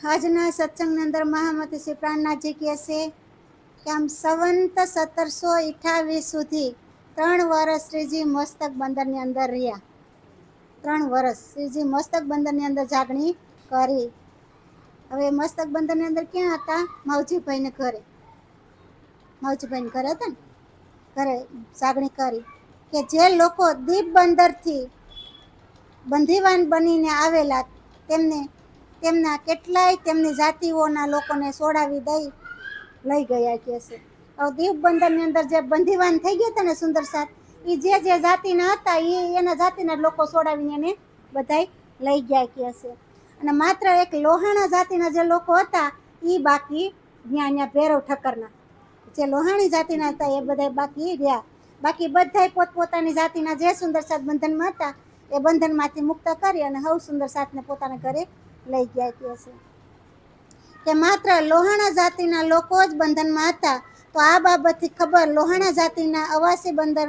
આજના સત્સંગની અંદર મહામતી શ્રી પ્રાણનાથજી કહે છે કે આમ સંવંત સત્તરસો અઠાવીસ સુધી ત્રણ વર્ષ શ્રીજી મસ્તક બંદરની અંદર રહ્યા. ત્રણ વર્ષ શ્રીજી મસ્તક બંદરની અંદર જાગણી કરી. હવે મસ્તક બંદરની અંદર ક્યાં હતા? માવજીભાઈને ઘરે. માવજીભાઈને ઘરે હતા ને? ઘરે જાગણી કરી કે જે લોકો દીપ બંદરથી બંધીવાન બનીને આવેલા તેમને તેમના કેટલાય તેમની જાતિઓના લોકોને સોડાવી દઈ લઈ ગયા કે છે. હવે દીપ બંદરની અંદર જે બંધીવાન થઈ ગયા હતા ને સુંદર સાથ એ જે જે જાતિના હતા એ એના જાતિના લોકો સોડાવીને એને બધાય લઈ ગયા કે છે. અને માત્ર એક લોહાણા જાતિના જે લોકો હતા એ બાકી ત્યાં ત્યાં ભેરવ ઠક્કરના. જે લોહાણી જાતિના હતા, એ બધા બાકી રહ્યા. બાકી બધાય પોતપોતાની જાતિના જે સુંદર સાથ બંધનમાં હતા, એ બંધનમાંથી મુક્ત કરી અને હવ સુંદર સાથને પોતાના ઘરે લઈ ગયા કહે છે. કે માત્ર લોહાણા જાતિના લોકો જ બંધનમાં હતા, તો આ બાબતથી ખબર લોહાણા જાતિના અવાસી બંદર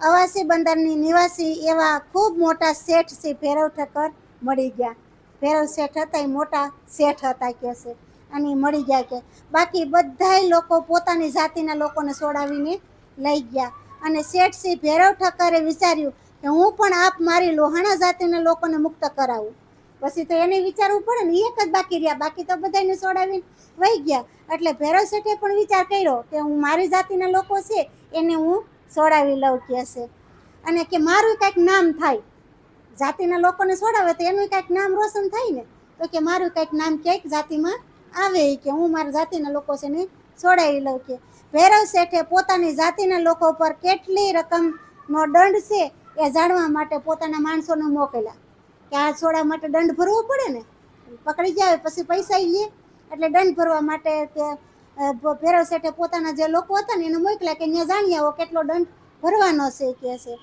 અવાસી બંદરની નિવાસી એવા ખૂબ મોટા શેઠ શ્રી ભૈરવ ઠક્કર મળી ગયા. ભૈરવ શેઠ હતા, એ મોટા શેઠ હતા કે છે, અને મળી ગયા કે બાકી બધાય લોકો પોતાની જાતિના લોકોને સોડાવીને લઈ ગયા. અને શેઠ શ્રી ભૈરવ ઠક્કરે વિચાર્યું કે હું પણ આપ મારી લોહાણા જાતિના લોકોને મુક્ત કરાવું. પછી તો એને વિચારવું પડે ને, એક જ બાકી રહ્યા. બાકી તો બધાને સોડાવીને વહી ગયા. એટલે ભૈરવ શેઠે પણ વિચાર કર્યો કે હું મારી જાતિના લોકો છે, એને હું સોડાવી લઉં કે છે અને કે મારું કાંઈક નામ થાય. જાતિના લોકોને સોડાવે તો એનું કાંઈક નામ રોશન થાય ને. તો કે મારું કાંઈક નામ ક્યાંક જાતિમાં આવે કે હું મારા જાતિના લોકો છે ને સોડાવી લઉં કે. ભૈરવ શેઠે પોતાની જાતિના લોકો પર કેટલી રકમનો દંડ છે એ જાણવા માટે પોતાના માણસોને મોકલ્યા. કે આ છોડા માટે દંડ ભરવો પડે ને? પકડી જાય, પછી પૈસા લે. એટલે દંડ ભરવા માટે કે ભૈરવ શેઠે પોતાના જે લોકો હતા ને, એને મોકલ્યા કે અહીંયા જાણી આવો કેટલો દંડ ભરવાનો છે કે છે.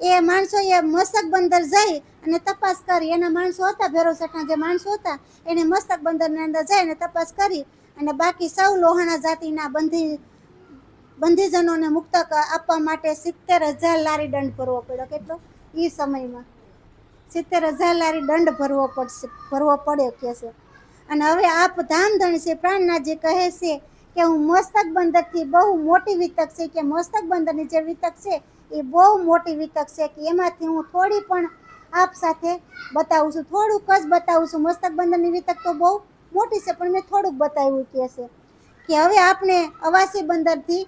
એ માણસો એ મસ્તક બંદર જઈ અને તપાસ કરી. એના માણસો હતા, ભૈરવ શેઠના જે માણસો હતા, એને મસ્તક બંદરની અંદર જઈ અને તપાસ કરી અને બાકી સૌ લોહાણા જાતિના બંધી, બંધીજનોને મુક્ત આપવા માટે સિત્તેર હજાર લારી દંડ ભરવો પડ્યો. કેટલો? એ સમયમાં. સિત્તેર હજાર લારી દંડ ભરવો પડશે, ભરવો પડ્યો કે છે. અને હવે આપ ધામધણી છે, પ્રાણનાથજી કહે છે કે હું મસ્તક બંદરથી બહુ મોટી વિતક છે કે મસ્તક બંદરની જે વિતક છે એ બહુ મોટી વિતક છે કે એમાંથી હું થોડી પણ આપ સાથે બતાવું છું. થોડુંક જ બતાવું છું. મસ્તક બંદરની વિતક તો બહુ મોટી છે, પણ મેં થોડુંક બતાવ્યું કે છે કે હવે આપણે અવાસી બંદરથી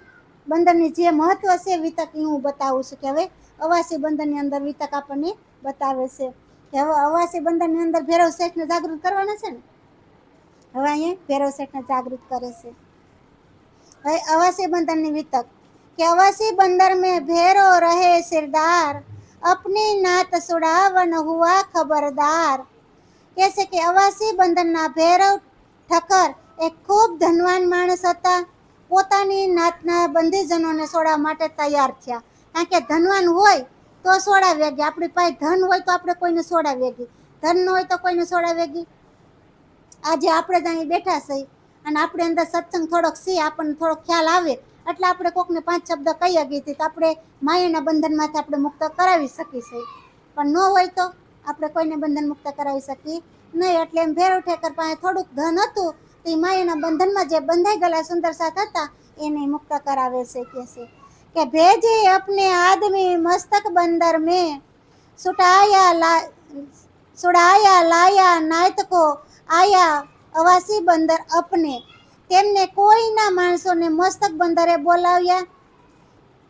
બંદરની જે મહત્વ છે વિતક એ હું બતાવું છું કે હવે અવાસી બંદરની અંદર વિતક આપણને બતાવે છે. કે હવે અવાસી બંદરની અંદર ભેરવ શેઠને જાગૃત કરવાના છે ને? હવે અહીંયા ભેરવ શેઠને જાગૃત કરે છે. હવે અવાસી બંદરની વિતક. કે અવાસી બંદર મેં ભેરો રહે સિરદાર અપની નાત સુડાવન હુઆ ખબરદાર. કહે છે કે અવાસી બંદરના ભેરવ ઠકર એ ખૂબ ધનવાન માણસ હતા. પોતાની નાતના બંધીજનોને છોડવા માટે તૈયાર થયા. કારણ કે ધનવાન હોય તો સોડા વેગી. આપણી પાસે ધન હોય તો આપણે કોઈને સોડા વેગી. ધન ન હોય તો કોઈને સોડા વેગી? આજે આપણે જ અહીં બેઠા છીએ અને આપણે અંદર સત્સંગ થોડોક છે આપણને થોડોક ખ્યાલ આવે. એટલે આપણે કોકને પાંચ શબ્દ કહી ગઈ હતી તો આપણે માયાના બંધનમાંથી આપણે મુક્ત કરાવી શકીશું પણ ન હોય તો આપણે કોઈને બંધન મુક્ત કરાવી શકીએ નહીં. એટલે એમ ભેરવ ઠેકર પાસે થોડુંક ધન હતું, તો એ માયાના બંધનમાં જે બંધાઈ ગયેલા સુંદર સાથ હતા, એને મુક્ત કરાવે છે કે છે. કે ભેજે અપને આદમી મસ્તક બંદર મેં. સુટાયા લા, સુડાયા લાયા નાયતકો, આયા અવાસી બંદર અપને. તેમને કોઈના માણસોને મસ્તક બંદરે બોલાવ્યા?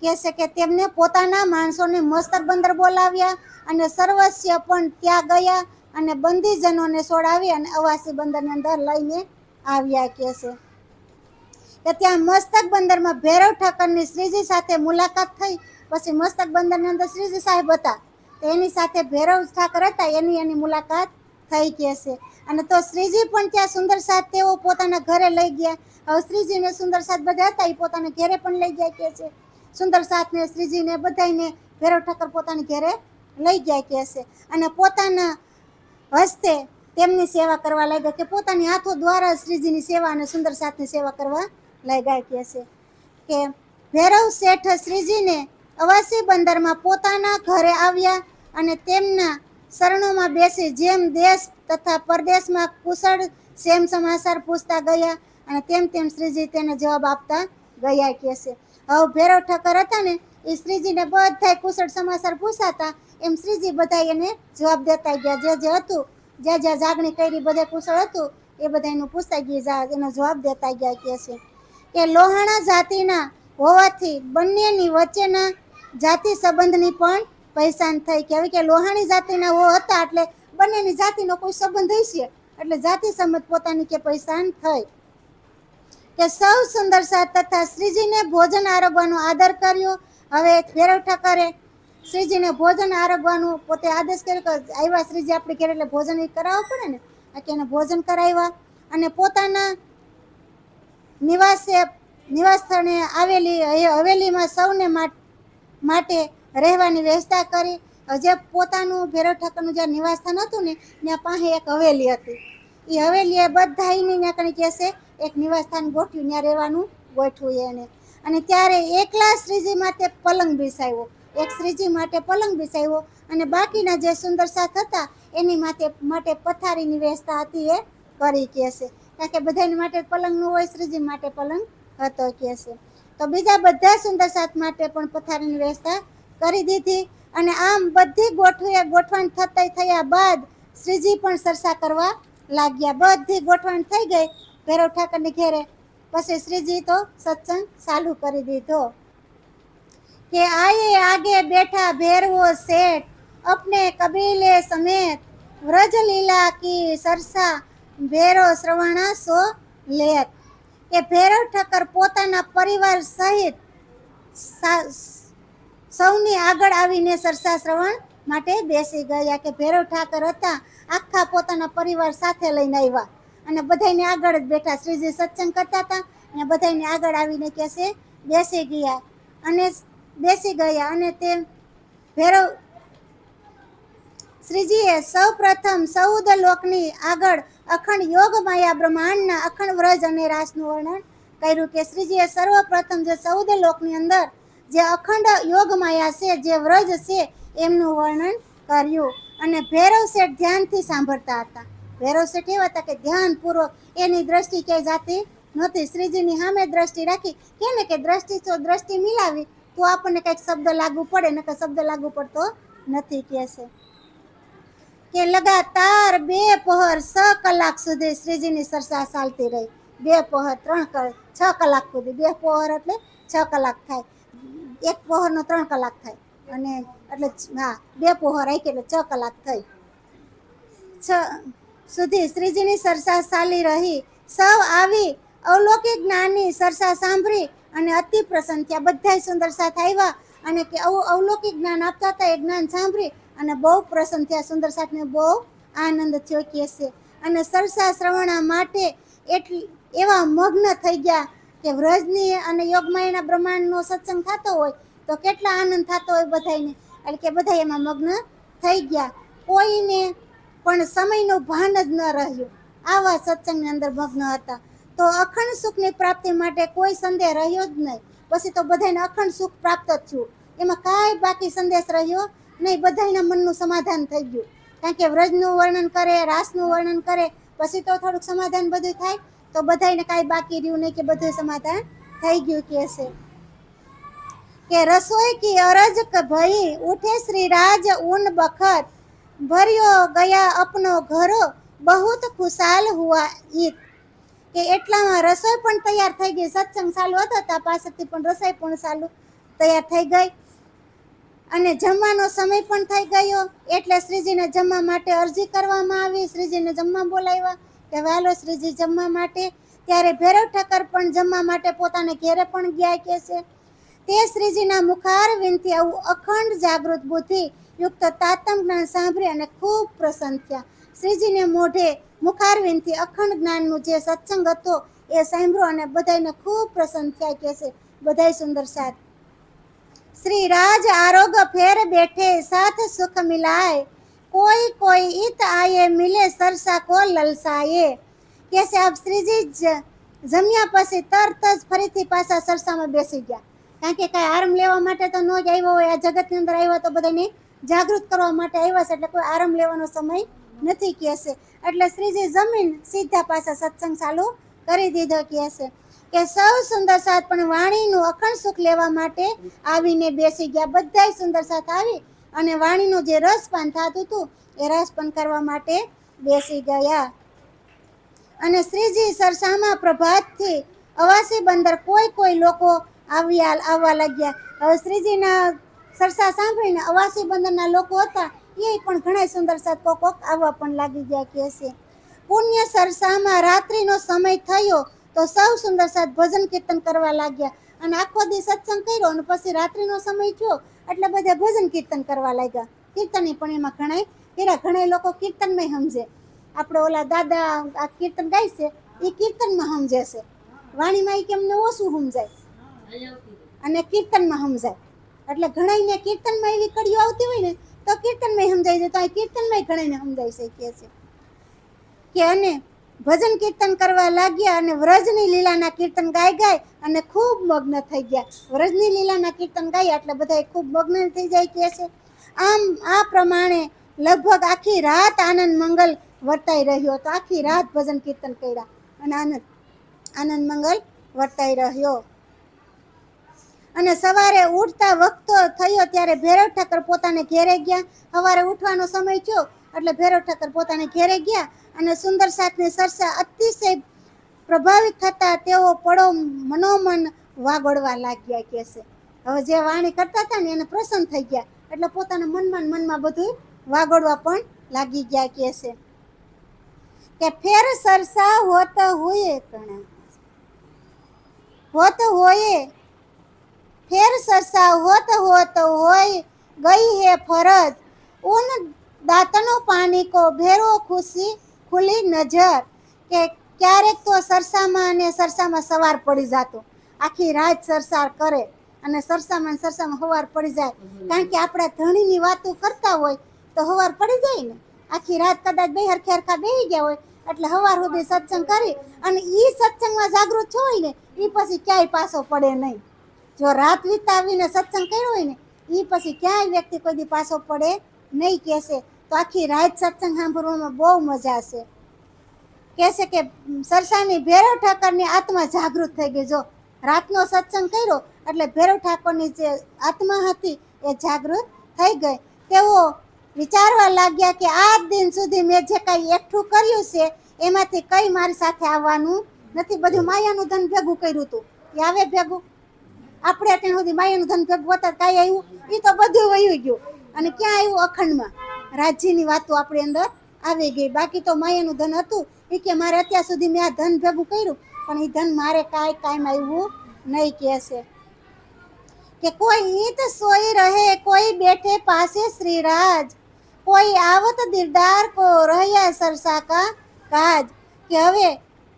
કહેશે કે તેમને પોતાના માણસોને મસ્તક બંદર બોલાવ્યા અને સર્વસ્ય પણ ત્યાં ગયા અને બંદીજનોને છોડાવી અને અવાસી બંદરની અંદર લઈને આવ્યા, કહેશે. કે ત્યાં મસ્તક બંદરમાં ભૈરવ ઠાકરની શ્રીજી સાથે મુલાકાત થઈ. પછી મસ્તક બંદરની અંદર શ્રીજી સાહેબ હતા. તો એની સાથે ભૈરવ ઠાકર હતા, એની એની મુલાકાત થઈ કે છે અને તો શ્રીજી પણ ત્યાં સુંદર સાથ તેઓ પોતાના ઘરે લઈ ગયા. હવે શ્રીજીને સુંદર સાથ બધા હતા, એ પોતાના ઘરે પણ લઈ ગયા કહે છે. સુંદર સાથને શ્રીજીને બધાને ભૈરવ ઠાકર પોતાના ઘરે લઈ ગયા કહે છે. અને પોતાના હસ્તે તેમની સેવા કરવા લાગ્યા કે પોતાની હાથો દ્વારા શ્રીજીની સેવા અને સુંદર સાથની સેવા કરવા લાગ્યા કહે છે કે ભૈરવ શેઠ શ્રીજીને અવાસી બંદરમાં પોતાના ઘરે આવ્યા અને તેમના શરણોમાં બેસી જેમ દેશ તથા પરદેશમાં કુશળ સેમ સમાચાર પૂછતા ગયા અને તેમ તેમ શ્રીજી તેને જવાબ આપતા ગયા કહે છે. હવે ભૈરવ ઠક્કર હતા ને, એ શ્રીજીને બધા કુશળ સમાચાર પૂછાતા, એમ શ્રીજી બધા એને જવાબ દેતા ગયા. જે જે હતું, જ્યાં જ્યાં જાગણી કરી, બધે કુશળ હતું, એ બધા એનું પૂછતા ગયા, એનો જવાબ દેતા ગયા કહે છે. કે લોહાણા જાતિના હોવાથી બંનેની વચ્ચેના જાતિ સંબંધની પણ પહેચાન થઈ કહેવાય કે લોહાણી જાતિના હો હતા એટલે બંનેની જાતિનો કોઈ સંબંધ હશે? એટલે જાતિ સંબંધ પોતાની કે પહેચાન થઈ. કે સૌ સુંદર સાથ તથા શ્રીજીને ભોજન આરોગવાનો આદર કર્યો. હવે ફેરવઠા કરે શ્રીજીને ભોજન આરોગવાનું પોતે આદેશ કર્યો કે આવ્યા શ્રીજી આપણે ઘેર એટલે ભોજન એ કરાવવું પડે ને? એટલે એને ભોજન કરાવ્યા અને પોતાના નિવાસે નિવાસ સ્થળે આવેલી હવેલીમાં સૌને માટ- રહેવાની વ્યવસ્થા કરી. જે પોતાનું ભેરવ ઠાકરનું જ્યાં નિવાસ સ્થાન હતું ને, ત્યાં પાસે એક હવેલી હતી. એ હવેલીએ બધા એની ત્યાં કણી કહેશે એક નિવાસસ્થાન ગોઠ્યું ત્યાં રહેવાનું ગોઠવું એને. અને ત્યારે એકલા શ્રીજી માટે પલંગ બિસાવ્યો એક શ્રીજી માટે પલંગ બિસાવ્યો અને બાકીના જે સુંદર સાથ હતા, એની માટે માટે પથારીની વ્યવસ્થા હતી એ કરી કહેશે કારણ કે બધાને માટે પલંગનું હોય, શ્રીજી માટે પલંગ હતો કે છે. તો બીજા બધા સુંદર સાત માટે પણ પથારીની વ્યવસ્થા કરી દીધી અને આમ બધી ગોઠવ્યા ગોઠવણ થતા થયા બાદ શ્રીજી પણ સરસા કરવા લાગ્યા. બધી ગોઠવણ થઈ ગઈ. ભૈરવ ઠાકરની ઘેરે. પછી શ્રીજી તો સત્સંગ ચાલુ કરી દીધો. કે આયે આગે બેઠા ભેરવો શેઠ, અપને કબીલે સમેત વ્રજ લીલા કી સરસા ભેરો શ્રવણા સો લેખ કે ભેરવ ઠક્કર પોતાના પરિવાર સહિત સૌની આગળ આવીને સરસા શ્રવણ માટે બેસી ગયા કે ભેરવ ઠાકર હતા, આખા પોતાના પરિવાર સાથે લઈને આવ્યા. અને બધાને આગળ જ બેઠા. શ્રીજી સત્સંગ કરતા હતા અને બધાને આગળ આવીને કે છે, બેસી ગયા. અને બેસી ગયા અને તે ભેરવ શ્રીજીએ સૌ પ્રથમ સૌદ લોકની આગળ અખંડ યોગ માયા બ્રહ્માંડના અખંડ વ્રજ અને રાસનું વર્ણન કર્યું કે શ્રીજીએ સર્વપ્રથમ જે ચૌદ લોકની અંદર જે અખંડ યોગ માયા છે, જે વ્રજ છે, એમનું વર્ણન કર્યું. અને ભૈરવ શેઠ ધ્યાનથી સાંભળતા હતા. ભૈરવ શેઠ એવા હતા કે ધ્યાનપૂર્વક એની દ્રષ્ટિ ક્યાંય જાતી નહોતી. શ્રીજીની સામે દ્રષ્ટિ રાખી. કે ને કે દ્રષ્ટિ તો દ્રષ્ટિ મિલાવી, તો આપણને કંઈક શબ્દ લાગુ પડે ને કે શબ્દ લાગુ પડતો નથી કે છે. કે લગાતાર બે પહોર છ કલાક સુધી શ્રીજીની સરસા ચાલતી રહી. બે પહોર, ત્રણ છ કલાક સુધી. બે પહોર એટલે છ કલાક થાય. એક પહોરનો ત્રણ કલાક થાય. અને એટલે હા, બે પહોર રાખી એટલે છ કલાક થઈ. છ સુધી શ્રીજીની સરસા ચાલી રહી. સૌ આવી અવલૌકિક જ્ઞાનની સરસા સાંભળી અને અતિ પ્રસન્ન થયા. બધાય સુંદર સાથ આવ્યા અને કે આવું અવલૌકિક જ્ઞાન આપતા હતા એ જ્ઞાન સાંભળી અને બહુ પ્રસન્ન થયા. સુંદર સાથને બહુ આનંદ થયો કે છે. અને સરસા શ્રવણા માટે એટલી એવા મગ્ન થઈ ગયા કે વ્રજની અને યોગમાયના બ્રહ્માંડનો સત્સંગ થતો હોય તો કેટલા આનંદ થતો હોય બધાયને. એટલે કે બધા એમાં મગ્ન થઈ ગયા. કોઈને પણ સમયનું ભાન જ ન રહ્યું. આવા સત્સંગની અંદર મગ્ન હતા. તો અખંડ સુખની પ્રાપ્તિ માટે કોઈ સંદેહ રહ્યો જ નહીં. પછી તો બધાને અખંડ સુખ પ્રાપ્ત જ છું એમાં કાંઈ બાકી સંદેશ રહ્યો નહીં બધાના મનનું સમાધાન થઈ ગયું. કારણ કે વ્રજનું વર્ણન કરે, રાસનું વર્ણન કરે, પછી તો થોડુંક સમાધાન બધું થાય, તો બધાને કાંઈ બાકી રહ્યું નહીં કે બધું સમાધાન થઈ ગયું કે છે. કે રસોઈ કી અરજ ક ભઈ ઉઠે શ્રી રાજ ઉન બખત, ભર્યો ગયા અપનો ઘરો, બહુત ખુશાલ હુઆ ઈત. કે એટલામાં રસોઈ પણ તૈયાર થઈ ગઈ, સત્સંગ ચાલુ હતો ત્યાં પાસેથી પણ રસોઈ પણ ચાલુ તૈયાર થઈ ગઈ. અને જમવાનો સમય પણ થઈ ગયો. એટલે શ્રીજીને જમવા માટે અરજી કરવામાં આવી. શ્રીજીને જમવા બોલાવ્યા કે વાલો શ્રીજી જમવા માટે. ત્યારે ભૈરવ ઠક્કર પણ જમવા માટે પોતાને ઘેરે પણ ગયા કે છે. તે શ્રીજીના મુખારવિંદથી આવું અખંડ જાગૃત બુદ્ધિ યુક્ત તાતમ જ્ઞાન સાંભળી અને ખૂબ પ્રસન્ન થયા. શ્રીજીને મોઢે મુખારવિંદથી અખંડ જ્ઞાનનું જે સત્સંગ હતો એ સાંભળ્યો અને બધાને ખૂબ પ્રસન્ન થયા કે છે. બધાય સુંદર સાથ. શ્રી રાજ આરોગ ફેર બેઠે, સાથ સુખ મિલાય. કોઈ કોઈ ઈત આયે, મિલે સરસા કો લલસાયે. કે છે, આપ શ્રીજી જમ્યા પછી તરત જ ફરીથી પાછા સરસામાં બેસી ગયા. કારણ કે કાંઈ આરામ લેવા માટે તો ન જ આવ્યો હોય, આ જગતની અંદર આવ્યા તો બધાને જાગૃત કરવા માટે આવ્યા છે, એટલે કોઈ આરામ લેવાનો સમય નથી કહેશે એટલે શ્રીજી જમીન સીધા પાછા સત્સંગ ચાલુ કરી દીધો કહેશે કે સૌ સુંદર સાથ, પણ વાણીનું અખંડ સુખ લેવા માટે આવીને બેસી ગયા. બધાય સુંદર સાથ આવી અને વાણીનું જે રસપાન થતું હતું, એ રસપાન કરવા માટે બેસી ગયા. અને શ્રીજી સરસામાં પ્રભાતથી અવાસી બંદર કોઈ કોઈ લોકો આવ્યા, આવવા લાગ્યા. હવે શ્રીજીના સરસા સાંભળીને અવાસી બંદરના લોકો હતા, એ પણ ઘણા સુંદર સાથ કોક આવવા પણ લાગી ગયા કે છે પુણ્ય સરસામાં રાત્રિનો સમય થયો તો સૌ સુંદર સાથ ભજન કીર્તન કરવા લાગ્યા અને આખો દી સત્સંગ કર્યો અને પછી રાત્રિનો સમય થયો એટલે બધા ભજન કીર્તન કરવા લાગ્યા. કીર્તન પણ એમાં ઘણા પેલા ઘણા લોકો કીર્તનમય સમજે. આપણે ઓલા દાદા આ કીર્તન ગાય છે, એ કીર્તનમાં સમજે છે. વાણીમાં એ કેમને ઓછું સમજાય. અને કીર્તનમાં સમજાય. એટલે ઘણાઈને કીર્તનમાં એવી કડીઓ આવતી હોય ને, તો કીર્તનમાંય સમજાય છે. તો આ કીર્તનમાંય ઘણાઈને છે કે છે. કે અને ભજન કીર્તન કરવા લાગ્યા અને વ્રજની લીલાના કીર્તન ગાય ગાય અને ખૂબ મગ્ન થઈ ગયા. વ્રજની લીલાના કીર્તન ગાયા એટલે બધા ખૂબ મગ્ન થઈ જાય કે છે. આમ આ પ્રમાણે લગભગ આખી રાત આનંદ મંગલ વર્તાઈ રહ્યો તો આખી રાત ભજન કીર્તન કર્યા અને આનંદ આનંદ મંગલ વર્તાઈ રહ્યો. અને સવારે ઉઠતા વખતો થયો ત્યારે ભૈરવ ઠાકર પોતાને ઘેરે ગયા. સવારે ઉઠવાનો સમય થયો એટલે ભૈરવ ઠાકર પોતાને ઘેરે ગયા અને સુંદર સાથની સરસા અતિશય પ્રભાવિત થતા તેઓ પડો મનોમન વાગોડવા લાગ્યા કે છે. હવે જે વાણી કરતા હતા ને એને પ્રસન્ન થઈ ગયા. એટલે પોતાના મનમાં મનમાં બધું વાગોડવા પણ લાગી ગયા કે છે. કે ફેર સરસા હોત હોય કણા હોત હોય ફેર સરસા હોત હોત હોય ગઈ હે ફરજ. ઉન દાંતનો પાણી કો ભેરો ખુશી ખુલી નજર કે ક્યારેક તો સરસામાં અને સરસામાં સવાર પડી જતો. આખી રાત સરસાર કરે અને સરસામાં સરસામાં સવાર પડી જાય. કારણ કે આપણા ધણીની વાતો કરતા હોય તો સવાર પડી જાય ને. આખી રાત કદાચ બે હરખે હરખા બેસી ગયા હોય એટલે સવાર સુધી સત્સંગ કરી અને એ સત્સંગમાં જાગૃત હોય ને એ પછી ક્યાંય પાછો પડે નહીં. જો રાત વિતાવીને સત્સંગ કર્યો હોય ને એ પછી ક્યાંય વ્યક્તિ કોઈ દી પાછો પડે નહીં કહેશે. તો આખી રાત સત્સંગ સાંભળવામાં બહુ મજા છે કહેશે કે સરસાની ભેરવ ઠાકરની આત્મા જાગૃત થઈ ગઈ. જો રાતનો સત્સંગ કર્યો, એટલે ભેરવ ઠાકોરની જે આત્મા હતી એ જાગૃત થઈ ગઈ. તેઓ વિચારવા લાગ્યા કે આ દિન સુધી મેં જે કાંઈ એકઠું કર્યું છે, એમાંથી કંઈ મારી સાથે આવવાનું નથી. બધું માયાનું ધન ભેગું કર્યું હતું. એ આવે ભેગું? આપણે અત્યાર સુધી માયાનું ધન ભેગું હતા કાંઈ આવ્યું? એ તો બધું વયું ગયું. અને ક્યાં આવ્યું? અખંડમાં. રાજ્યની વાતો આપણી અંદર આવી ગઈ. બાકી તો માયાનું ધન હતું. એ કે મારે અત્યાર સુધી મેં આ ધન ભેગું કર્યું, પણ એ ધન મારે કાંઈ કાંઈ આવ્યું નહીં કહેશે. કે કોઈ ઈત સોઈ રહે, કોઈ બેઠે પાસે શ્રીરાજ. કોઈ આવત દિલદાર કો રહ્યા સરસા કા કાજ. કે હવે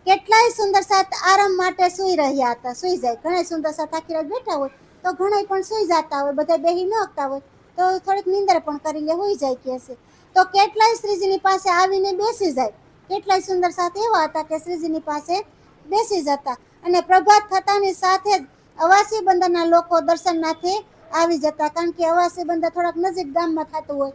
કેટલાય સુંદર સાથ આરામ માટે સૂઈ રહ્યા હતા. સૂઈ જાય. ઘણા સુંદર સાથ આખી રાત બેઠા હોય, તો ઘણા પણ સૂઈ જતા હોય. બધા બેહી ન હોય. તો થોડીક નિંદર પણ કરી લે, હોઈ જાય કે છે. તો કેટલાય શ્રીજીની પાસે આવીને બેસી જાય. કેટલાય સુંદર સાથ એવા હતા કે શ્રીજીની પાસે બેસી જતા. અને પ્રભાત થતાની સાથે જ અવાસી બંદરના લોકો દર્શનાર્થે આવી જતા, કારણ કે અવાસી બંદર થોડાક નજીક ગામમાં થતું હોય.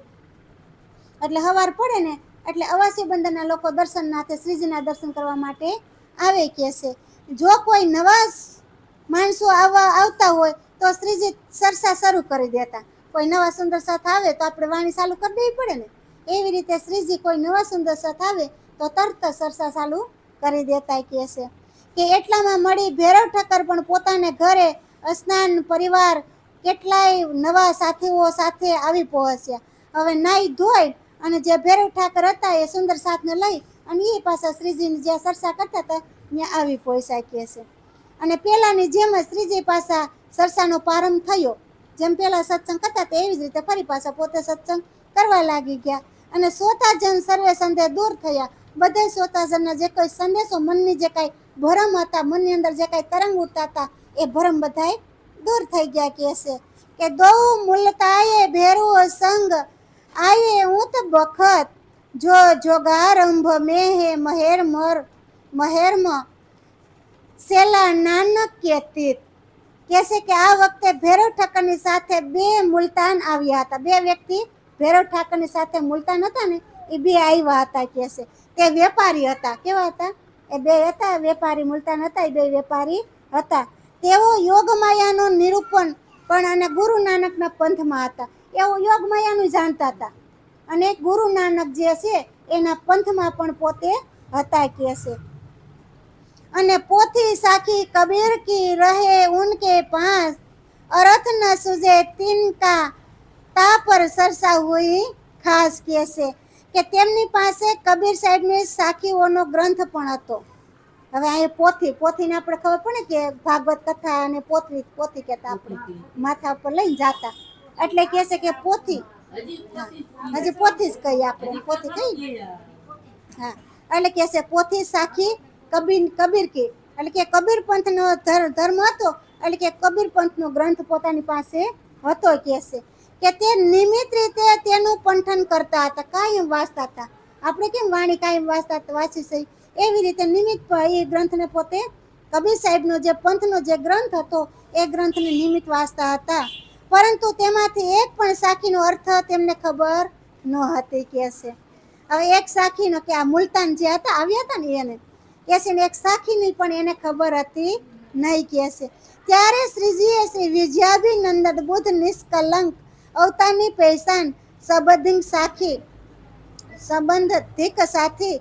એટલે હવાર પડે ને, એટલે અવાસી બંદરના લોકો દર્શનાર્થે શ્રીજીના દર્શન કરવા માટે આવે કે છે. જો કોઈ નવા માણસો આવવા આવતા હોય, તો શ્રીજી સરસા શરૂ કરી દેતા. કોઈ નવા સુંદર સાથ આવે તો આપણે વાણી ચાલુ કરી દેવી પડે ને? એવી રીતે શ્રીજી કોઈ નવા સુંદર સાથ આવે તો તરત સરસા ચાલુ કરી દેતા કહે છે. કે એટલામાં મળી ભૈરવ ઠક્કર પણ પોતાને ઘરે સ્નાન પરિવાર કેટલાય નવા સાથીઓ સાથે આવી પહોંચ્યા. હવે નાઈ ધોઈ અને જે ભૈરવ ઠાકર હતા એ સુંદર સાથને લઈ અને એ પાછા શ્રીજીની જ્યાં સરસા કરતા હતા, ત્યાં આવી પહોંચ્યા કહે છે. અને પહેલાંની જેમ શ્રીજી પાસા સરસાનો પ્રારંભ થયો. જેમ પેલા સત્સંગ કરતા હતા, એવી જ રીતે ફરી પાછા પોતે સત્સંગ કરવા લાગી ગયા. અને સોતાજન સર્વે સંદેહ દૂર થયા. બધે સોતા જનના જે કોઈ સંદેશો મનની જે કાંઈ ભરમ હતા, મનની અંદર જે કાંઈ તરંગ ઉઠતા હતા, એ ભરમ બધાય દૂર થઈ ગયા કે છે કે દૌ મુલતાએ ભેરવો સંગ, આયે ઊંત બખત, જો જોગારંભ મેહે મહેર મર, મહેરમાં સેલા નાનક કેતિત કહે છે કે આ વખતે ભૈરવ ઠાકરની સાથે બે મુલતાન આવ્યા હતા. બે વ્યક્તિ ભૈરવ ઠાકરની સાથે મુલતાન હતા ને એ બે આવ્યા હતા કહે છે તે વેપારી હતા. કેવા હતા? એ બે હતા, વેપારી મુલતાન હતા એ બે વેપારી હતા. તેઓ યોગમાયાનું નિરૂપણ પણ અને ગુરુ નાનકના પંથમાં હતા. એવું યોગમાયાનું જાણતા હતા. અને ગુરુ નાનક જે છે, એના પંથમાં પણ પોતે હતા કહે છે અને પોથી સાખી કબીર કી રહે ઉનકે પાસ. અરથ ન સુજે તિનકા તા પર સરસા હોઈ ખાસ કહે છે કે તેમની પાસે કબીર સાહેબની સાખીઓનો ગ્રંથ પણ હતો. હવે અહીં પોથી, પોથીને આપણે ખબર પડે કે ભાગવત કથા અને પોથી પોથી કહેતા આપણે. માથા પર લઈને જાતા. એટલે કહે છે કે પોથી. હજી પોથી જ કહીએ આપણે, પોથી કહીએ. હા, એટલે કહે છે પોથી સાખી કબીર કબીર કી. એટલે કે કબીર પંથનો ધર- ધર્મ હતો, એટલે કે કબીર પંથનો ગ્રંથ પોતાની પાસે હતો કે છે કે તે નિયમિત રીતે તેનું પંઠન કરતા હતા, કાયમ વાંચતા હતા. આપણે કેમ વાણી કાયમ વાંચતા વાંચી સહી એવી રીતે નિયમિત એ ગ્રંથને પોતે કબીર સાહેબનો જે પંથનો જે ગ્રંથ હતો, એ ગ્રંથને નિયમિત વાંચતા હતા. પરંતુ તેમાંથી એક પણ સાખીનો અર્થ તેમને ખબર ન હતી કે છે હવે એક સાખીનો કે આ મુલતાન જે હતા, આવ્યા હતા ને એને? કે છે એક સાખીની પણ એને ખબર હતી નહીં કે છે ત્યારે શ્રીજીએ શ્રી વિજયાભિનંદન બુદ્ધ નિષ્કલંક અવતારની પહેચાન સંબંધિત સાખી સંબંધ ધીક સાથી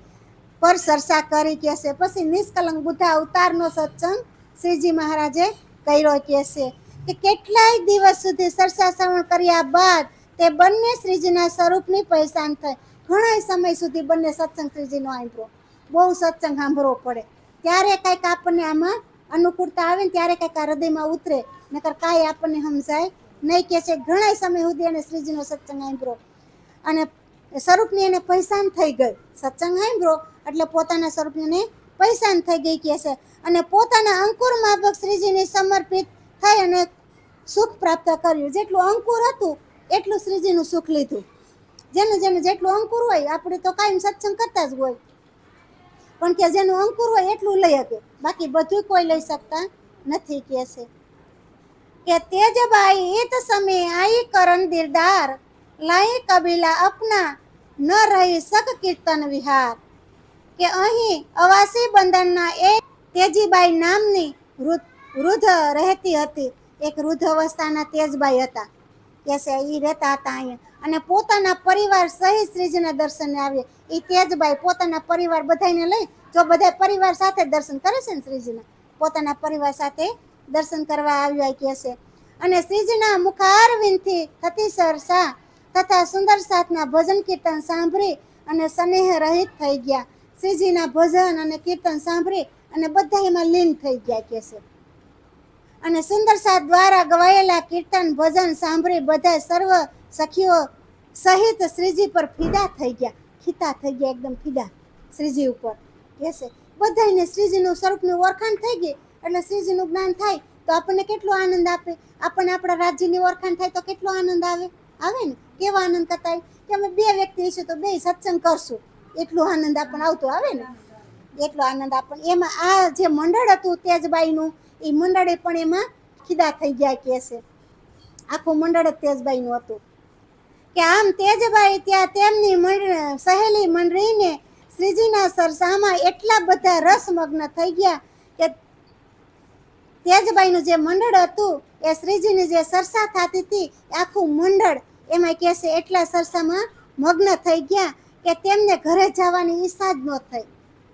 પર ચર્ચા કરી કે છે પછી નિષ્કલંક બુદ્ધ અવતારનો સત્સંગ શ્રીજી મહારાજે કર્યો કે છે કે કેટલાય દિવસ સુધી સરસા શ્રવણ કર્યા બાદ તે બંને શ્રીજીના સ્વરૂપની પહેચાન થઈ. ઘણા સમય સુધી બંને સત્સંગ શ્રીજીનો આંભળો બહુ સત્સંગ સાંભળવો પડે. ત્યારે કંઈક આપણને આમાં અનુકૂળતા આવે ને ત્યારે કંઈક આ હૃદયમાં ઉતરે. નકર કાંઈ આપણને સમજાય નહીં કે છે ઘણા સમય સુધી એને શ્રીજીનો સત્સંગ આંભળો અને સ્વરૂપની એને પૈસાન થઈ ગઈ. સત્સંગ સાંભળો એટલે પોતાના સ્વરૂપની એને પૈસાન થઈ ગઈ કે છે. અને પોતાના અંકુર માફક શ્રીજીને સમર્પિત થઈ અને સુખ પ્રાપ્ત કર્યું. જેટલું અંકુર હતું, એટલું શ્રીજીનું સુખ લીધું. જેને જેને જેટલું અંકુર હોય, આપણે તો કાયમ સત્સંગ કરતા જ હોય. પણ કે જેનું અંકુર હોય એટલું લઈ શકે. બાકી બધું કોઈ લઈ શકતા નથી કે છે. કે તેજબાઈ ઈત સમય આઈ કરણ દિરદાર, લાઈ કબીલા અપના, ન રહી સક કીર્તન વિહાર. કે અહીં અવાસી બંધનના એક તેજીબાઈ નામની વૃદ્ધ રહેતી હતી. એક વૃદ્ધ અવસ્થાના તેજબાઈ હતા. કે છે એ રહેતા હતા અહીંયા. અને પોતાના પરિવાર સહિત શ્રીજીના દર્શને આવીએ એ તેજબાઈ પોતાના પરિવાર બધાને લઈ જો બધા પરિવાર સાથે દર્શન કરે છે ને શ્રીજીના? પોતાના પરિવાર સાથે દર્શન કરવા આવ્યા કે છે. અને શ્રીજીના મુખારવિંદથી થતી સરસા તથા સુંદર સાથના ભજન કીર્તન સાંભળી અને સ્નેહ રહિત થઈ ગયા. શ્રીજીના ભજન અને કીર્તન સાંભળી અને બધા એમાં લીન થઈ ગયા કે છે. અને સુંદર સાથ દ્વારા ગવાયેલા કીર્તન, ભજન સાંભળી બધા સર્વ સખીઓ સહિત શ્રીજી પર ફિદા થઈ ગયા. ખીતા થઈ ગયા, એકદમ ફિદા શ્રીજી ઉપર. કહેશે બધાને શ્રીજીનું સ્વરૂપનું ઓળખાણ થઈ ગઈ એટલે શ્રીજીનું જ્ઞાન થાય તો આપણને કેટલો આનંદ આપે? આપણને આપણા રાજ્યની ઓળખાણ થાય તો કેટલો આનંદ આવે? આવે ને? કેવો આનંદ હોય? કે અમે બે વ્યક્તિ હશે તો બે સત્સંગ કરશું. એટલો આનંદ આપણને આવતો આવે ને? એટલો આનંદ આપણને. એમાં આ જે મંડળ હતું તેજબાઈનું એ મંડળે પણ એમાં ખીદા થઈ ગયા કે છે. આખું મંડળ જ તેજબાઈનું હતું. કે આમ તેજબાઈ ત્યાં તેમની સહેલી મંડળીને શ્રીજીના સરસામાં એટલા બધા રસમગ્ન થઈ ગયા કે તેજબાઈનું જે મંડળ હતું, એ શ્રીજીની જે સરસા થતી હતી આખું મંડળ એમાં કહે છે એટલા સરસામાં મગ્ન થઈ ગયા કે તેમને ઘરે જવાની ઈચ્છા જ ન થઈ.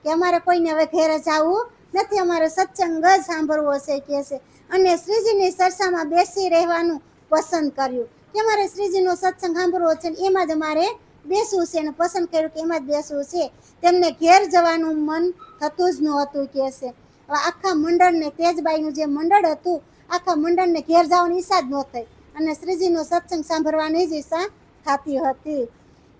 કે અમારે કોઈને હવે ઘરે જવું નથી અમારે સત્સંગ જ સાંભળવો છે કે છે. અને શ્રીજીની સરસામાં બેસી રહેવાનું પસંદ કર્યું. કે અમારે શ્રીજીનો સત્સંગ સાંભળવો છે ને એમાં જ અમારે બેસવું છે અને પસંદ કર્યું કે એમાં જ બેસવું છે. તેમને ઘેર જવાનું મન થતું જ નહોતું કે છે. આખા મંડળને, તેજબાઈનું જે મંડળ હતું, આખા મંડળને ઘેર જવાની ઈચ્છા જ ન થઈ. અને શ્રીજીનો સત્સંગ સાંભળવાની જ ઈચ્છા થતી હતી.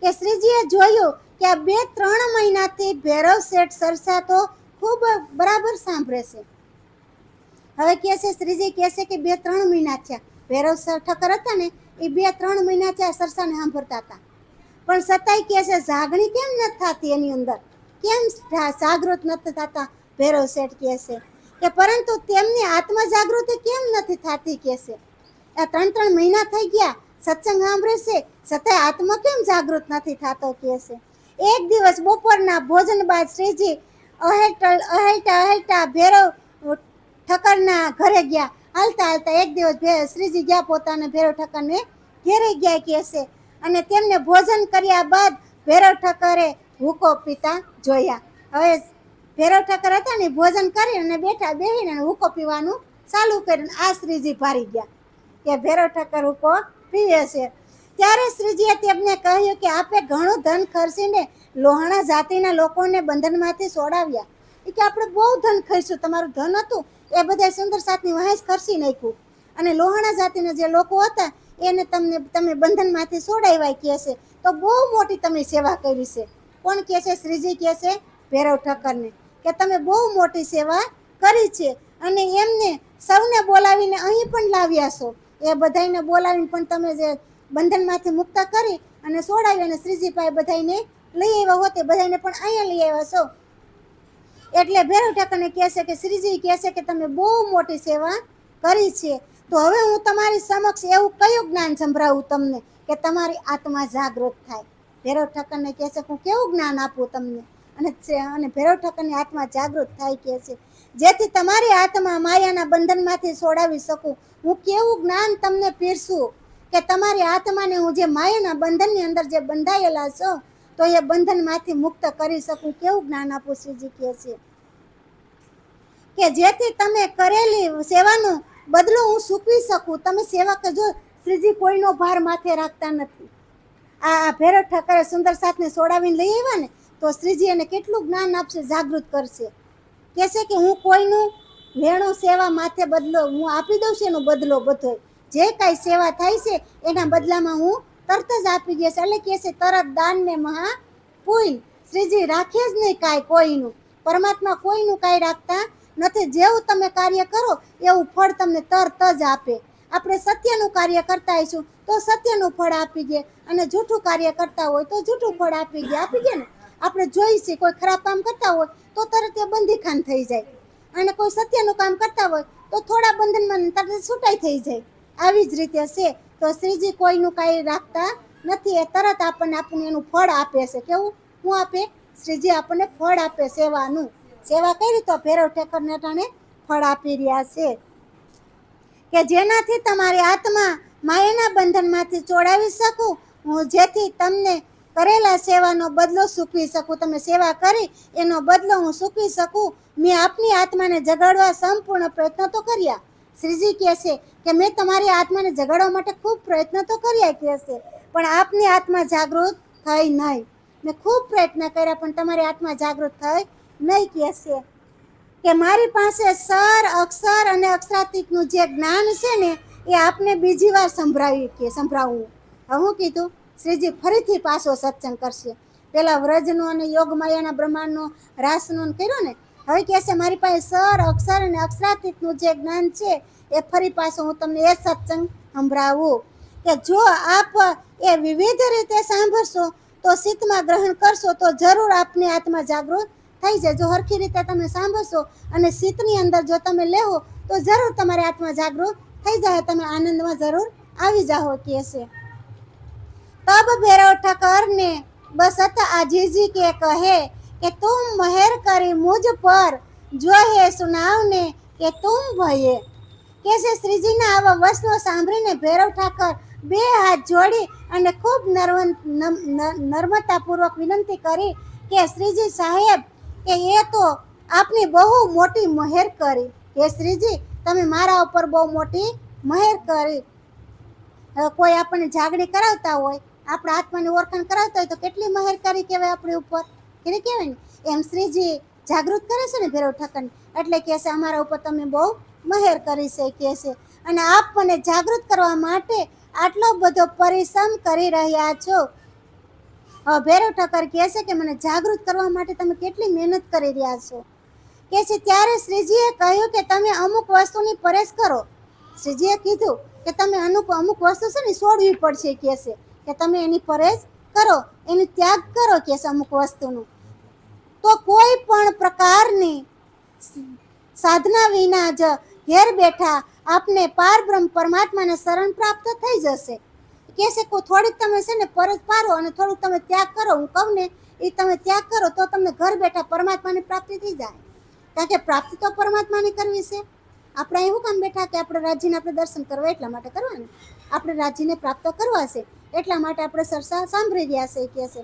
કે શ્રીજીએ જોયું કે આ બે ત્રણ મહિનાથી ભૈરવ શેઠ સરસા તો ખૂબ બરાબર સાંભળે છે. હવે કહે છે, શ્રીજી કહે છે કે બે ત્રણ મહિના થયા. ભૈરવ ઠકર હતા ને, એ બે ત્રણ મહિના થયા સરસાને સાંભળતા હતા. પણ સતાય કહે છે જાગણી કેમ નથી થતી એની અંદર? કેમ જાગૃત નથી થતા? ભૈરવ શેઠ કહે છે કે, પરંતુ તેમની આત્મ જાગૃતિ કેમ નથી થતી? કહે છે. આ ત્રણ ત્રણ મહિના થઈ ગયા, સત્સંગ સાંભળે છે? છતાંય આત્મા કેમ જાગૃત નથી થતો? કહે છે. એક દિવસ બપોરના ભોજન બાદ શ્રીજી અહેટલ અહેલતા અહેલતા ભેરવ ઠક્કરના ઘરે ગયા. હાલતા હાલતા એક દિવસ શ્રીજી ગયા પોતાને ભેરવ ઠક્કરને ઘેરે ગયા કે છે અને તેમને ભોજન કર્યા બાદ ભેરવ ઠક્કરે હુકો પીતા જોયા. હવે ભેરવ ઠક્કર હતા ને, ભોજન કરી અને બેઠા બેહીને હુકો પીવાનું ચાલુ કર્યું. આ શ્રીજી ભારી ગયા કે ભેરવ ઠક્કર હુકો પીવે છે. ત્યારે શ્રીજીએ તેમને કહ્યું કે આપે ઘણું ધન ખર્ચીને લોહાણા જાતિના લોકોને બંધનમાંથી છોડાવ્યા. એ કે આપણે બહુ ધન ખર્ચ્યું, તમારું ધન હતું, એ બધા સુંદર સાથની વહેંચ ખર્ચી નાખ્યું. અને લોહાણા જાતિના જે લોકો હતા, એને તમને, તમે બંધનમાંથી છોડાવ્યા કહે છે, તો બહુ મોટી તમે સેવા કરી છે. કોણ કહે છે? શ્રીજી કહે છે ભૈરવ ઠક્કરને, કે તમે બહુ મોટી સેવા કરી છે અને એમને સૌને બોલાવીને અહીં પણ લાવ્યા છો. એ બધાને બોલાવીને પણ તમે જે બંધનમાંથી મુક્ત કરી અને સોડાવી અને શ્રીજી પાસે બધાને લઈ આવ્યા હોતે બધાને પણ અહીંયા લઈ આવ્યા છો. એટલે ભૈરવ ઠાકરને કહે છે કે, શ્રીજી કહે છે કે તમે બહુ મોટી સેવા કરી છે. તો હવે હું તમારી સમક્ષ એવું કયું જ્ઞાન સંભળાવું તમને કે તમારી આત્મા જાગૃત થાય? ભૈરવ ઠાકરને કહે છે કે, હું કેવું જ્ઞાન આપું તમને? અને અને ભૈરવ ઠાકરની આત્મા જાગૃત થાય કહે છે, જેથી તમારી આત્મા માયાના બંધનમાંથી છોડાવી શકું. હું કેવું જ્ઞાન તમને પીરસું? કે તમારી આત્માને હું જે માયાના બંધનની અંદર જે બંધાયેલા છો, તો એ બંધનમાંથી મુક્ત કરી શકું. કેવું જ્ઞાન આપું શ્રીજી કહે છે? કે જેથી તમે કરેલી સેવાનો બદલો હું સૂકવી શકું. તમે સેવા કરજો શ્રીજી કોઈનો ભાર માથે રાખતા નથી. આ ભૈરવ ઠાકરે સુંદર સાથને સોડાવીને લઈ આવ્યા ને, તો શ્રીજી એને કેટલું જ્ઞાન આપશે, જાગૃત કરશે. કહેશે કે હું કોઈનું લેણું સેવા માથે બદલો, હું આપી દઉં છું એનો બદલો બધો જે કાંઈ સેવા થાય છે, એના બદલામાં હું તરત જ આપી દઈશ. એટલે કહે છે, તરત દાન ને મહા પુણ્ય શ્રીજી રાખે જ નહીં કાંઈ કોઈનું. પરમાત્મા કોઈનું કાંઈ રાખતા નથી. જેવું તમે કાર્ય કરો, એવું ફળ તમને તરત જ આપે. આપણે સત્યનું કાર્ય કરતા હોઈશું તો સત્યનું ફળ આપી દે. અને જૂઠું કાર્ય કરતા હોય, તો જૂઠું ફળ આપી દે. આપી દે ને. આપણે જોઈશે કોઈ ખરાબ કામ કરતા હોય, તો તરત એ બંધીખાન થઈ જાય. અને કોઈ સત્યનું કામ કરતા હોય, તો થોડા બંધનમાં તરત છૂટાઈ થઈ જાય. આવી જ રીતે છે. તો શ્રીજી કોઈનું કાંઈ રાખતા નથી. એ તરત આપણને આપણને એનું ફળ આપે છે. કેવું? હું આપે? શ્રીજી આપણને ફળ આપે સેવાનું. સેવા કરી તો ભેરવ ઠેકરને ટાણે ફળ આપી રહ્યા છે. કે જેનાથી તમારી આત્મા માયાના બંધનમાંથી ચોડાવી શકું? હું જેથી તમને કરેલા સેવાનો બદલો સૂકવી શકું. તમે સેવા કરી, એનો બદલો હું સૂકવી શકું. મેં આપની આત્માને જગાડવા સંપૂર્ણ પ્રયત્ન તો કર્યા. શ્રીજી કહે છે કે મેં તમારી આત્માને જગાડવા માટે ખૂબ પ્રયત્ન તો કર્યા કહે હશે પણ આપની આત્મા જાગૃત થઈ નહીં. મેં ખૂબ પ્રયત્ન કર્યા, પણ તમારી આત્મા જાગૃત થઈ નહીં કહેશે કે મારી પાસે સર, અક્ષર અને અક્ષરાતીકનું જે જ્ઞાન છે ને, એ આપને બીજી વાર સંભળાવી કે સંભળાવવું હું કીધું, શ્રીજી ફરીથી પાછો સત્સંગ કરશે. પેલા વ્રજનો અને યોગમાયાના બ્રહ્માંડનો રાસનો કર્યો ને હવે કહે છે, મારી પાસે સર, અક્ષર અને અક્ષરાતીતનું જે જ્ઞાન છે, એ ફરી પાછું હું તમને એ સત્સંગ સંભળાવું. કે જો આપ એ વિવિધ રીતે સાંભળશો, તો સિદ્ધમાં ગ્રહણ કરશો, તો જરૂર આપની આત્મા જાગૃત થઈ જાય. જો હરખી રીતે તમે સાંભળશો અને સિદ્ધની અંદર જો તમે લેવો તો જરૂર તમારી આત્મા જાગૃત થઈ જાય, તમે આનંદમાં જરૂર આવી જાઓ, કહે છે. તબ ભેરવ ઠકરને બસ અથ આજીજી કે કહે કે તું મહેર કરી મુજ પર જો હે સુનાવને કે તું ભયે. કે છે શ્રીજીના આવા વસ્તુઓ સાંભળીને ભૈરવ ઠાકર બે હાથ જોડી અને ખૂબ નર્મતાપૂર્વક વિનંતી કરી કે શ્રીજી સાહેબ, કે એ તો આપની બહુ મોટી મહેર કરી. હે શ્રીજી, તમે મારા ઉપર બહુ મોટી મહેર કરી. કોઈ આપણને જાગણી કરાવતા હોય, આપણા આત્માની ઓળખાણ કરાવતા હોય તો કેટલી મહેર કરી કહેવાય આપણી ઉપર? એને કહેવાય ને, એમ શ્રીજી જાગૃત કરે છે ને ભેરવ ઠાકરને એટલે કહે છે, અમારા ઉપર તમે બહુ મહેર કરી છે કહે છે અને આપ મને જાગૃત કરવા માટે આટલો બધો પરિશ્રમ કરી રહ્યા છો. ભૈરવ ઠાકર કહે છે કે, મને જાગૃત કરવા માટે તમે કેટલી મહેનત કરી રહ્યા છો. કે છે, ત્યારે શ્રીજીએ કહ્યું કે, તમે અમુક વસ્તુની પરેશ કરો. શ્રીજીએ કીધું કે, તમે અમુક અમુક વસ્તુ છે ને છોડવી પડશે, કહે છે, કે તમે એની પરેશ કરો, એને ત્યાગ કરો કે અમુક વસ્તુનું. તો કોઈ પણ પ્રકારની સાધના વિના જ ઘેર બેઠા આપને પાર બ્રહ્મ પરમાત્માને શરણ પ્રાપ્ત થઈ જશે. કહેશે કે થોડીક તમે છે ને પરત પારો અને થોડુંક તમે ત્યાગ કરો. હું કહું ને, એ તમે ત્યાગ કરો તો તમને ઘર બેઠા પરમાત્માની પ્રાપ્તિ થઈ જાય. કારણ કે પ્રાપ્તિ તો પરમાત્માને કરવી છે. આપણે એવું કામ બેઠા કે આપણે રાજ્યને આપણે દર્શન કરવા એટલા માટે કરવાના આપણે રાજ્યને પ્રાપ્ત કરવા છે. એટલા માટે આપણે સરસા સાંભળી રહ્યા છે કે છે.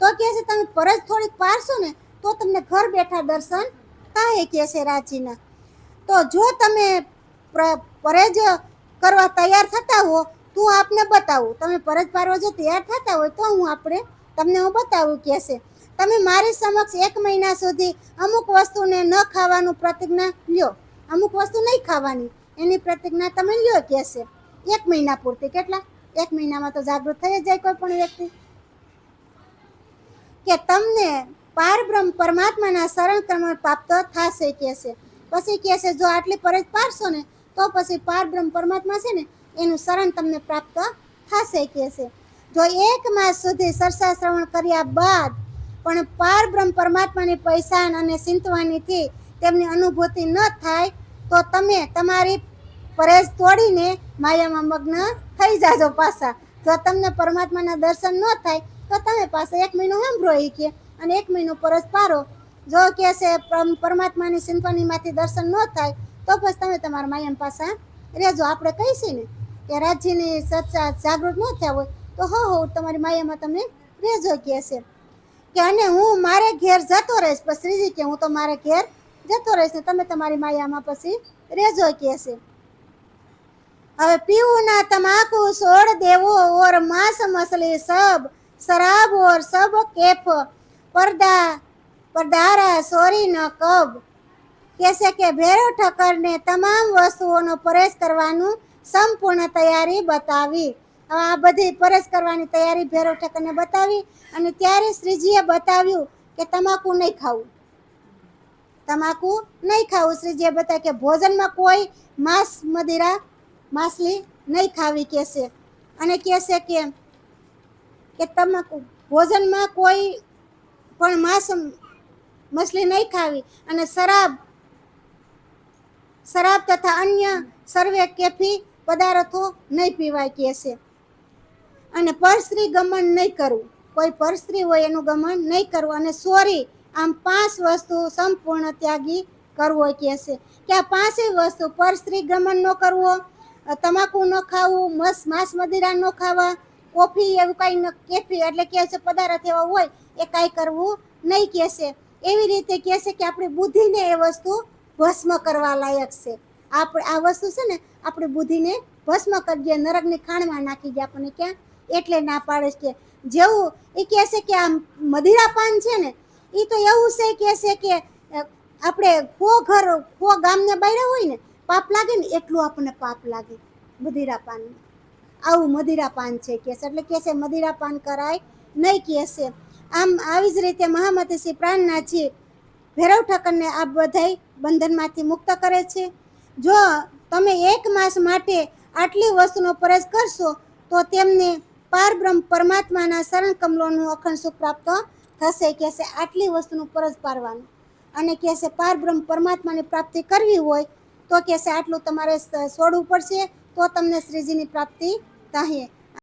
તો કહે છે, તમે પરજ થોડીક પારશો ને, તો તમને ઘર બેઠા દર્શન થાય કે છે રાજીના. તો જો તમે પરજ કરવા તૈયાર થતા હો, તો આપને બતાવું. તમે પરજ પારવા જો તૈયાર થતા હોય, તો હું આપણે તમને હું બતાવું કે છે. તમે મારી સમક્ષ એક મહિના સુધી અમુક વસ્તુને ન ખાવાનું પ્રતિજ્ઞા લ્યો. અમુક વસ્તુ નહીં ખાવાની. એની પ્રતિજ્ઞા તમે લ્યો કે છે. એક મહિના પૂરતી. કેટલા? એક મહિનામાં તો જાગૃત થઈ જાય કોઈ પણ વ્યક્તિ. કે તમને પારબ્રહ્મ પરમાત્માના શરણ ક્રમણ પ્રાપ્ત થશે કે છે પછી કે છે જો આટલી પરજ પારશો ને, તો પછી પારબ્રહ્મ પરમાત્મા છે ને, એનું શરણ તમને પ્રાપ્ત થશે કે છે જો એક માસ સુધી સરસા શ્રવણ કર્યા બાદ પણ પારબ્રહ્મ પરમાત્માની પૈસાન અને ચિંતવાનીથી તેમની અનુભૂતિ ન થાય, તો તમે તમારી પરેજ તોડીને માયામાં મગ્ન થઈ જાજો પાછા. જો તમને પરમાત્માના દર્શન ન થાય, તો તમે પાછા એક મહિનો સાંભળો એ કે. અને એક મહિનો પરત પારો. જો કે છે પરમાત્માની સિમ્ફનીમાંથી દર્શન ન થાય, તો પછી તમે તમારા માયામાં પાછા રહેજો. આપણે કહીશું ને કે રાજ્યની ચર્ચા જાગૃત ન થયા હોય, તો હો હો, તમારી માયામાં તમે રહેજો કે છે. કે અને હું મારે ઘેર જતો રહીશ પછી શ્રીજી કે હું તો મારે ઘેર જતો રહીશ ને તમે તમારી માયામાં પછી રહેજો કે છે. હવે પીવું ના તમાકુ છોડ દેવો ઓર માંસ મસલી સબ, શરાબ ઓર સબ કેફ, પરદા, પરદારા, સોરી ન કબ. કહેશે કે ભેરો ઠક્કરને તમામ વસ્તુઓનો પરેશ કરવાનું સંપૂર્ણ તૈયારી બતાવી. હવે આ બધી પરેશ કરવાની તૈયારી ભેરો ઠક્કરને બતાવી અને ત્યારે શ્રીજીએ બતાવ્યું કે તમાકુ નહીં ખાવું. તમાકુ નહીં ખાવું. શ્રીજીએ બતાવ્યું કે ભોજનમાં કોઈ માંસ મદિરા માછલી નહીં ખાવી કહેશે. અને કહેશે કે કે તમે ભોજનમાં કોઈ પણ માંસ મછલી નહીં ખાવી. અને શરાબ શરાબ તથા અન્ય સર્વે કેફી પદાર્થો નહીં પીવાય કહેશે. અને પરસ્ત્રી ગમન નહીં કરવું. કોઈ પરસ્ત્રી હોય એનું ગમન નહીં કરવું. અને સોરી, આમ પાંચ વસ્તુ સંપૂર્ણ ત્યાગી કરવો કહે છે કે આ પાંચેય વસ્તુ પરસ્ત્રી ગમન ન કરવો? તમાકુ ન ખાવું, મસ, માંસ મદિરા ન ખાવા, કોફી એવું કાંઈ કેફી એટલે કે છે પદાર્થ એવા હોય, એ કાંઈ કરવું નહીં કહેશે. એવી રીતે કહેશે કે આપણી બુદ્ધિને એ વસ્તુ ભસ્મ કરવા લાયક છે. આપણે આ વસ્તુ છે ને, આપણી બુદ્ધિને ભસ્મ કરી દે, નરકની ખાણમાં નાખી દે આપણને ક્યાં? એટલે ના પાડે છે જેવું એ કહે છે કે આ મદિરા પાન છે ને એ તો એવું છે કહે છે કે આપણે ખો ઘર, ખો ગામને બહાર હોય ને પાપ લાગે ને, એટલું આપણને પાપ લાગે. મદિરા આવું મદિરા પાન છે કેસ, એટલે કેસે મદિરા પાન કરાય? નહીં કેસે. આમ આવી જ રીતે મહામતી શ્રી પ્રાણનાથજી ભૈરવ ઠક્કરને આ બધાય બંધનમાંથી મુક્ત કરે છે. જો તમે એક માસ માટે આટલી વસ્તુનો પરજ કરશો, તો તેમને પારબ્રહ્મ પરમાત્માના શરણ કમલોનું અખંડ સુખ પ્રાપ્ત થશે. કે છે આટલી વસ્તુનું પરજ પારવાનું. અને કે છે પારબ્રહ્મ પરમાત્માની પ્રાપ્તિ કરવી હોય તો કહેશે આટલું તમારે છોડવું પડશે તો તમને શ્રીજીની પ્રાપ્તિ થાય.